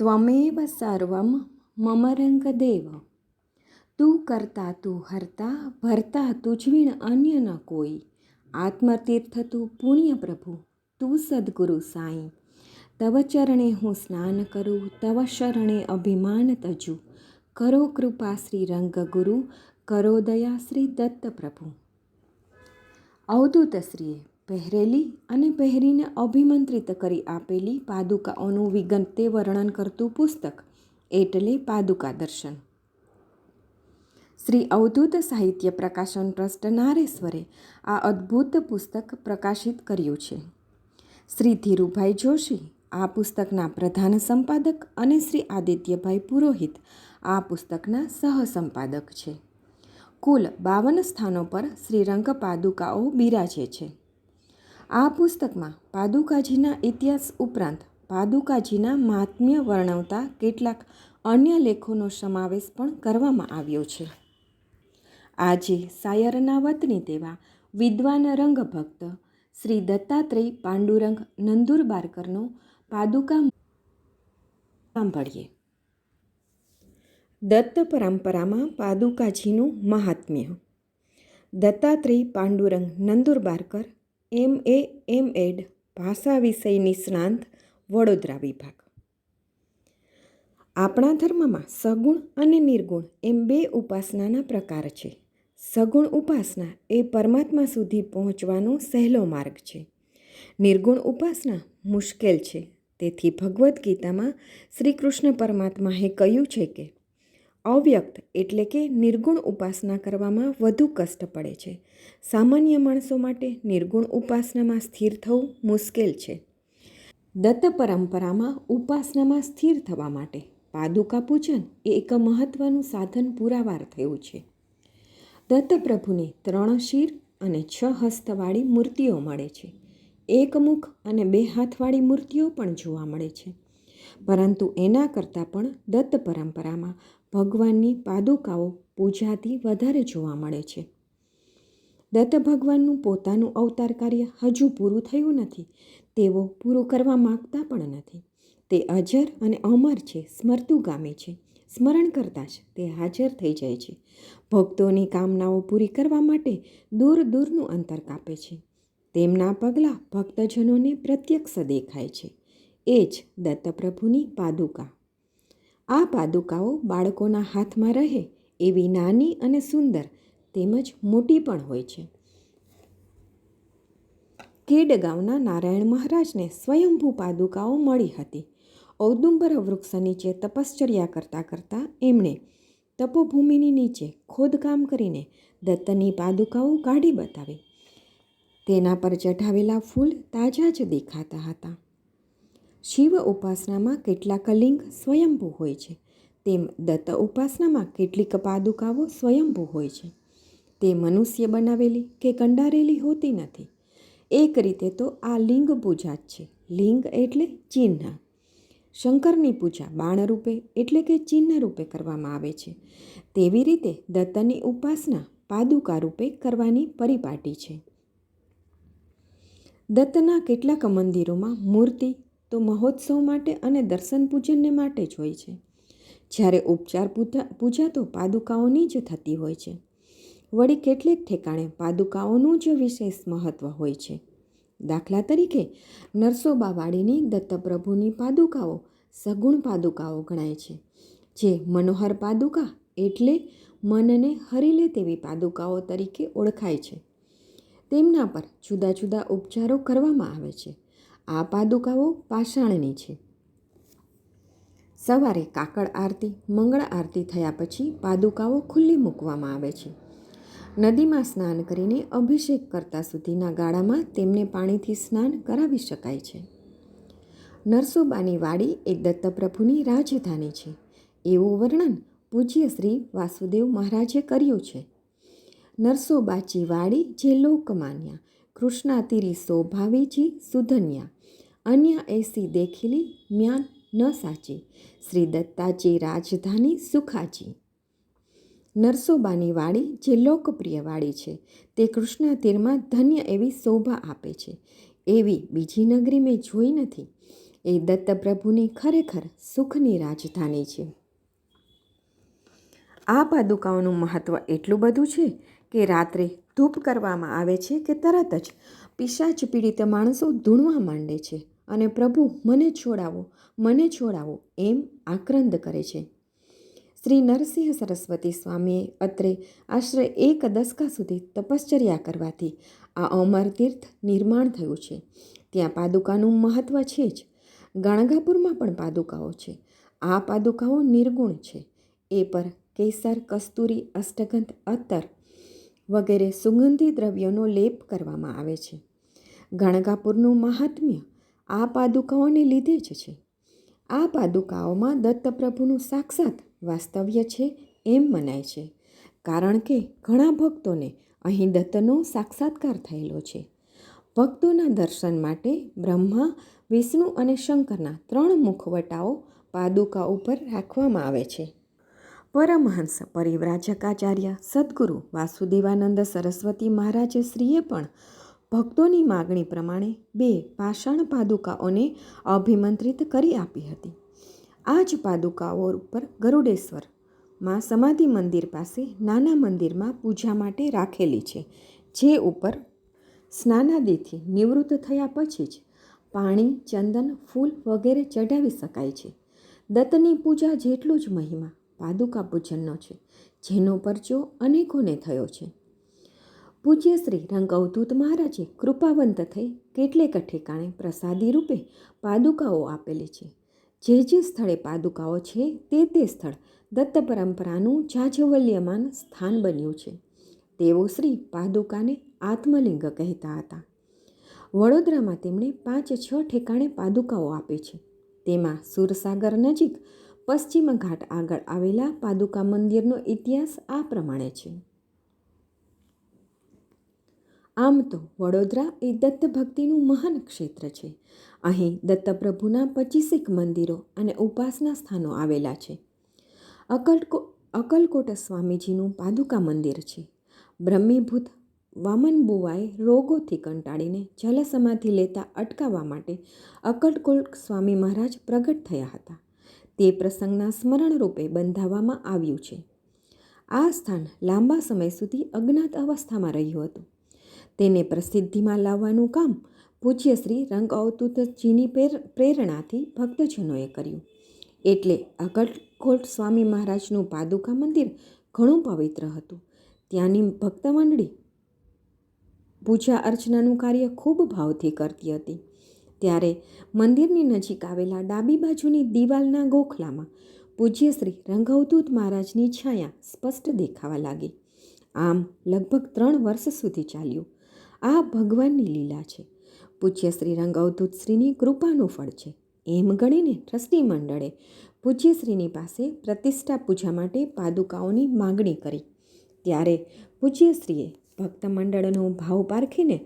ત્વમેવ સર્વમ મમ રંગદેવ તું કરતા તું હરતા ભરતા તુજવીણ અન્ય ન કોઈ આત્મતીર્થ તું પુણ્ય પ્રભુ તું સદગુરુ સાઈ તવ ચરણે હું સ્નાન કરું તવ શરણે અભિમાન તજુ કરો કૃપા શ્રી રંગ ગુરુ કરો દયા શ્રી દત્ત પ્રભુ અવધૂતશ્રીએ પહેરેલી અને પહેરીને અભિમંત્રિત કરી આપેલી પાદુકાઓનું વિગતે વર્ણન કરતું પુસ્તક, એટલે પાદુકા દર્શન. શ્રી અવધૂત સાહિત્ય પ્રકાશન ટ્રસ્ટ નારેશ્વરે આ અદ્ભુત પુસ્તક પ્રકાશિત કર્યું છે. શ્રી ધીરુભાઈ જોશી, આ પુસ્તકના પ્રધાન સંપાદક અને શ્રી આદિત્યભાઈ પુરોહિત, આ પુસ્તકના સહસંપાદક છે. કુલ બાવન સ્થાનો પર શ્રીરંગ પાદુકાઓ બિરાજે છે. આ પુસ્તકમાં પાદુકાજીના ઇતિહાસ ઉપરાંત પાદુકાજીના મહાત્મ્ય વર્ણવતા કેટલાક અન્ય લેખોનો સમાવેશ પણ કરવામાં આવ્યો છે. આજે સાયરના વતની તેવા વિદ્વાન રંગભક્ત શ્રી દત્તાત્રેય પાંડુરંગ નંદુરબારકરનો પાદુકા સાંભળીએ. દત્ત પરંપરામાં પાદુકાજીનું મહાત્મ્ય. Dattatreya Pandurang Nandurbarkar M A M Ed ભાષા વિષય નિષ્ણાંત વડોદરા વિભાગ. આપણા ધર્મમાં સગુણ અને નિર્ગુણ એમ બે ઉપાસનાના પ્રકાર છે. સગુણ ઉપાસના એ પરમાત્મા સુધી પહોંચવાનો સહેલો માર્ગ છે. નિર્ગુણ ઉપાસના મુશ્કેલ છે. તેથી ભગવદ્ ગીતામાં શ્રી કૃષ્ણ પરમાત્માએ કહ્યું છે કે અવ્યક્ત એટલે કે નિર્ગુણ ઉપાસના કરવામાં વધુ કષ્ટ પડે છે. સામાન્ય માણસો માટે નિર્ગુણ ઉપાસનામાં સ્થિર થવું મુશ્કેલ છે. દત્ત પરંપરામાં ઉપાસનામાં સ્થિર થવા માટે પાદુકા પૂજન એ એક મહત્વનું સાધન પુરાવાર થયું છે. દત્ત પ્રભુને ત્રણ શિર અને છ હસ્તવાળી મૂર્તિઓ મળે છે. એક મુખ અને બે હાથવાળી મૂર્તિઓ પણ જોવા મળે છે. પરંતુ એના કરતાં પણ દત્ત પરંપરામાં ભગવાનની પાદુકાઓ પૂજાથી વધારે જોવા મળે છે. દત્ત ભગવાનનું પોતાનું અવતાર કાર્ય હજુ પૂરું થયું નથી. તેઓ પૂરું કરવા માગતા પણ નથી. તે અજર અને અમર છે સ્મરતુગામી છે. સ્મરણ કરતાં જ તે હાજર થઈ જાય છે. ભક્તોની કામનાઓ પૂરી કરવા માટે દૂર દૂરનું અંતર કાપે છે. તેમના પગલાં ભક્તજનોને પ્રત્યક્ષ દેખાય છે. એ જ દત્તપ્રભુની પાદુકા. આ પાદુકાઓ બાળકોના હાથમાં રહે એવી નાની અને સુંદર તેમજ મોટી પણ હોય છે. કેડ ગામના નારાયણ મહારાજને સ્વયંભૂ પાદુકાઓ મળી હતી. ઔદુંબર વૃક્ષ નીચે તપશ્ચર્યા કરતાં કરતાં એમણે તપોભૂમિની નીચે ખોદકામ કરીને દત્તની પાદુકાઓ કાઢી બતાવી. તેના પર ચઢાવેલા ફૂલ તાજા જ દેખાતા હતા. શિવ ઉપાસનામાં કેટલાક લિંગ સ્વયંભૂ હોય છે. તેમ દત્ત ઉપાસનામાં કેટલીક પાદુકાઓ સ્વયંભૂ હોય છે. તે મનુષ્ય બનાવેલી કે કંડારેલી હોતી નથી. એક રીતે તો આ લિંગ પૂજા જ છે. લિંગ એટલે ચિહ્ન. શંકરની પૂજા બાણરૂપે એટલે કે ચિહ્ન રૂપે કરવામાં આવે છે. તેવી રીતે દત્તની ઉપાસના પાદુકા રૂપે કરવાની પરિપાટી છે. દત્તના કેટલાક મંદિરોમાં મૂર્તિ તો મહોત્સવ માટે અને દર્શન પૂજનને માટે જ હોય છે. જ્યારે ઉપચાર પૂજા પૂજા તો પાદુકાઓની જ થતી હોય છે. વળી કેટલીક ઠેકાણે પાદુકાઓનું જ વિશેષ મહત્ત્વ હોય છે. દાખલા તરીકે નરસોબાવાડીની દત્તપ્રભુની પાદુકાઓ સગુણ પાદુકાઓ ગણાય છે, જે મનોહર પાદુકા એટલે મનને હરી લે તેવી પાદુકાઓ તરીકે ઓળખાય છે. તેમના પર જુદા જુદા ઉપચારો કરવામાં આવે છે. આ પાદુકાઓ પાષાણની છે. સવારે કાકડ આરતી, મંગળ આરતી થયા પછી પાદુકાઓ ખુલ્લી મૂકવામાં આવે છે. નદીમાં સ્નાન કરીને અભિષેક કરતા સુધીના ગાળામાં તેમને પાણીથી સ્નાન કરાવી શકાય છે. નરસોબાની વાડી એ દત્તપ્રભુની રાજધાની છે. એવું વર્ણન પૂજ્ય શ્રી વાસુદેવ મહારાજે કર્યું છે. નરસોબાચી વાડી જે લોકમાન્યા, કૃષ્ણાતિરી શોભાવીજી સુધન્યા અન્ય એસી દેખીલી મ્યાન ન સાચી. શ્રી દત્તાજી રાજધાની સુખાજી. નરસોબાની વાડી જે લોકપ્રિય વાડી છે, તે કૃષ્ણા તીરમાં ધન્ય એવી શોભા આપે છે. એવી બીજી નગરી મેં જોઈ નથી. એ દત્તપ્રભુની ખરેખર સુખની રાજધાની છે. આ પાદુકાઓનું મહત્ત્વ એટલું બધું છે કે રાત્રે ધૂપ કરવામાં આવે છે કે તરત જ પિશાચ પીડિત માણસો ધૂણવા માંડે છે અને પ્રભુ મને છોડાવો મને છોડાવો એમ આક્રંદ કરે છે. શ્રી નરસિંહ સરસ્વતી સ્વામીએ અત્રે આશરે એક દસકા સુધી તપશ્ચર્યા કરવાથી આ અમર તીર્થ નિર્માણ થયું છે. ત્યાં પાદુકાનું મહત્ત્વ છે જ. ગાણગાપુરમાં પણ પાદુકાઓ છે. આ પાદુકાઓ નિર્ગુણ છે. એ પર કેસર, કસ્તુરી, અષ્ટગંધ અત્તર વગેરે સુગંધી દ્રવ્યોનો લેપ કરવામાં આવે છે. ગણગાપુરનું મહાત્મ્ય આ પાદુકાઓને લીધે જ છે. આ પાદુકાઓમાં દત્તપ્રભુનું સાક્ષાત વાસ્તવ્ય છે એમ મનાય છે, કારણ કે ઘણા ભક્તોને અહીં દત્તનો સાક્ષાત્કાર થયેલો છે. ભક્તોના દર્શન માટે બ્રહ્મા, વિષ્ણુ અને શંકરના ત્રણ મુખવટાઓ પાદુકા ઉપર રાખવામાં આવે છે. પરમહંસ, પરિવ્રાજકાચાર્ય, સદગુરુ વાસુદેવાનંદ સરસ્વતી મહારાજ શ્રીએ પણ ભક્તોની માગણી પ્રમાણે બે પાષાણ પાદુકાઓને અભિમંત્રિત કરી આપી હતી. આ જ પાદુકાઓ ઉપર ગરુડેશ્વરમાં સમાધિ મંદિર પાસે નાના મંદિરમાં પૂજા માટે રાખેલી છે, જે ઉપર સ્નાનાદિથી નિવૃત્ત થયા પછી જ પાણી, ચંદન, ફૂલ વગેરે ચઢાવી શકાય છે. દત્તની પૂજા જેટલું જ મહિમા પાદુકા પૂજનનો છે, જેનો પરચો અનેકોને થયો છે. પૂજ્ય શ્રી રંગ અવધૂત મહારાજે કૃપાવંત થઈ કેટલેક ઠેકાણે પ્રસાદી રૂપે પાદુકાઓ આપેલી છે. જે જે સ્થળે પાદુકાઓ છે, તે તે સ્થળ દત્ત પરંપરાનું જાજવલ્યમાન સ્થાન બન્યું છે. તેઓ શ્રી પાદુકાને આત્મલિંગ કહેતા હતા. વડોદરામાં તેમણે પાંચ છ ઠેકાણે પાદુકાઓ આપી છે. તેમાં સુરસાગર નજીક પશ્ચિમ ઘાટ આગળ આવેલા પાદુકા મંદિરનો ઇતિહાસ આ પ્રમાણે છે. આમ તો વડોદરા એ દત્ત ભક્તિનું મહાન ક્ષેત્ર છે. અહીં દત્તપ્રભુના પચીસેક મંદિરો અને ઉપાસના સ્થાનો આવેલા છે. અકલકો, અકલકોટ સ્વામીજીનું પાદુકા મંદિર છે. બ્રહ્મીભૂત વામન બુવાએ રોગોથી કંટાળીને જલસમાધિ લેતા અટકાવવા માટે અકલકોટ સ્વામી મહારાજ પ્રગટ થયા હતા. તે પ્રસંગના સ્મરણ રૂપે બંધાવવામાં આવ્યું છે. આ સ્થાન લાંબા સમય સુધી અજ્ઞાત અવસ્થામાં રહ્યું હતું. તેને પ્રસિદ્ધિમાં લાવવાનું કામ પૂજ્ય શ્રી રંગ અવતુતજીની પ્રેરણાથી ભક્તજનોએ કર્યું. એટલે અકલકોટ સ્વામી મહારાજનું પાદુકા મંદિર ઘણું પવિત્ર હતું. ત્યાંની ભક્ત મંડળી પૂજા અર્ચનાનું કાર્ય ખૂબ ભાવથી કરતી હતી. ત્યારે મંદિરની નજીક આવેલા ડાબી બાજુની દિવાલના ગોખલામાં પૂજ્ય શ્રી રંગવદૂત મહારાજની છાયા સ્પષ્ટ દેખાવા લાગી. આમ લગભગ ત્રણ વર્ષ સુધી ચાલ્યું. આ ભગવાનની લીલા છે. પૂજ્ય શ્રી રંગવદૂત શ્રીની કૃપાનું ફળ છે. એમ ગણીને ટ્રસ્ટી મંડળે પૂજ્યશ્રીની પાસે પ્રતિષ્ઠા પૂજા માટે પાદુકાઓની માગણી કરી. ત્યારે પૂજ્યશ્રીએ ભક્ત મંડળનો ભાવ પારખીને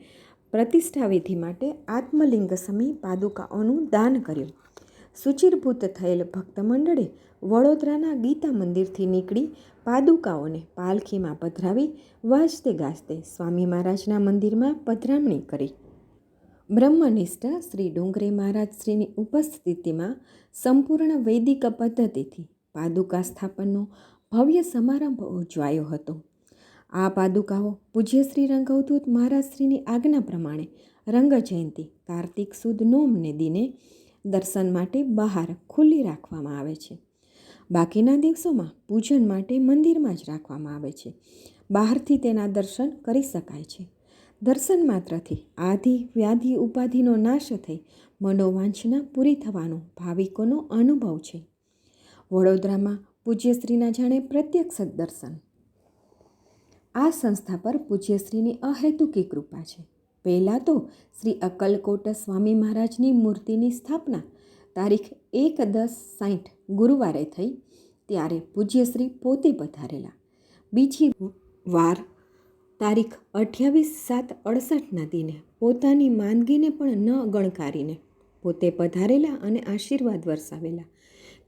પ્રતિષ્ઠા વિધિ માટે આત્મલિંગ સમી પાદુકાઓનું દાન કર્યું. સુચિરભૂત થયેલ ભક્ત મંડળે વડોદરાના ગીતા મંદિરથી નીકળી પાદુકાઓને પાલખીમાં પધરાવી વાજતે ગાજતે સ્વામી મહારાજના મંદિરમાં પધરામણી કરી. બ્રહ્મનિષ્ઠ શ્રી ડુંગરે મહારાજ શ્રીની ઉપસ્થિતિમાં સંપૂર્ણ વૈદિક પદ્ધતિથી પાદુકા સ્થાપનનો ભવ્ય સમારંભ ઉજવાયો હતો. આ પાદુકાઓ પૂજ્ય શ્રી રંગવધૂત મહારાજ શ્રીની આજ્ઞા પ્રમાણે રંગ જયંતિ, કાર્તિક સુદ નોમને દિને દર્શન માટે બહાર ખુલ્લી રાખવામાં આવે છે. બાકીના દિવસોમાં પૂજન માટે મંદિરમાં જ રાખવામાં આવે છે. બહારથી તેના દર્શન કરી શકાય છે. દર્શન માત્રથી આધિ, વ્યાધિ, ઉપાધિનો નાશ થઈ મનોવાંછના પૂરી થવાનો ભાવિકોનો અનુભવ છે. વડોદરામાં પૂજ્યશ્રીના જાણે પ્રત્યક્ષ દર્શન આ સંસ્થા પર પૂજ્યશ્રીની અહેતુકી કૃપા છે. પહેલાં તો શ્રી અક્કલકોટ સ્વામી મહારાજની મૂર્તિની સ્થાપના તારીખ એક દસ સાઠ ગુરુવારે થઈ, ત્યારે પૂજ્યશ્રી પોતે પધારેલા. બીજી વાર તારીખ અઠ્યાવીસ સાત અડસઠના દિને પોતાની માંદગીને પણ ન ગણકારીને પોતે પધારેલા અને આશીર્વાદ વરસાવેલા.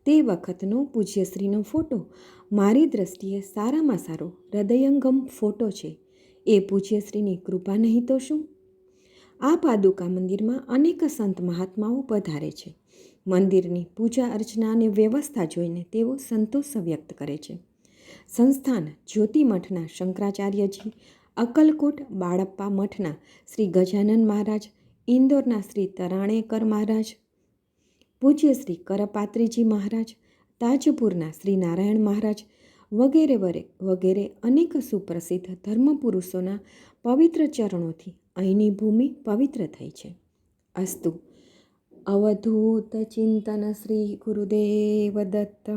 તે વખતનો પૂજ્યશ્રીનો ફોટો. મારી દ્રષ્ટિએ સારામાં સારો હૃદયંગમ ફોટો છે. એ પૂજ્યશ્રીની કૃપા નહીં તો શું? આ પાદુકા મંદિરમાં અનેક સંત મહાત્માઓ પધારે છે. મંદિરની પૂજા અર્ચના અને વ્યવસ્થા જોઈને તેઓ સંતોષ વ્યક્ત કરે છે. સંસ્થાન જ્યોતિ મઠના શંકરાચાર્યજી અકલકોટ બાળપ્પા મઠના શ્રી ગજાનન મહારાજ, ઇન્દોરના શ્રી તરાણેકર મહારાજ પૂજ્ય શ્રી કરપાત્રીજી મહારાજ, તાજપુરના શ્રી નારાયણ મહારાજ વગેરે વરે, વગેરે અનેક સુપ્રસિદ્ધ ધર્મપુરુષોના પવિત્ર ચરણોથી અહીંની ભૂમિ પવિત્ર થઈ છે. અસ્તુ, અવધૂત ચિંતન શ્રી ગુરુદેવ દત્ત.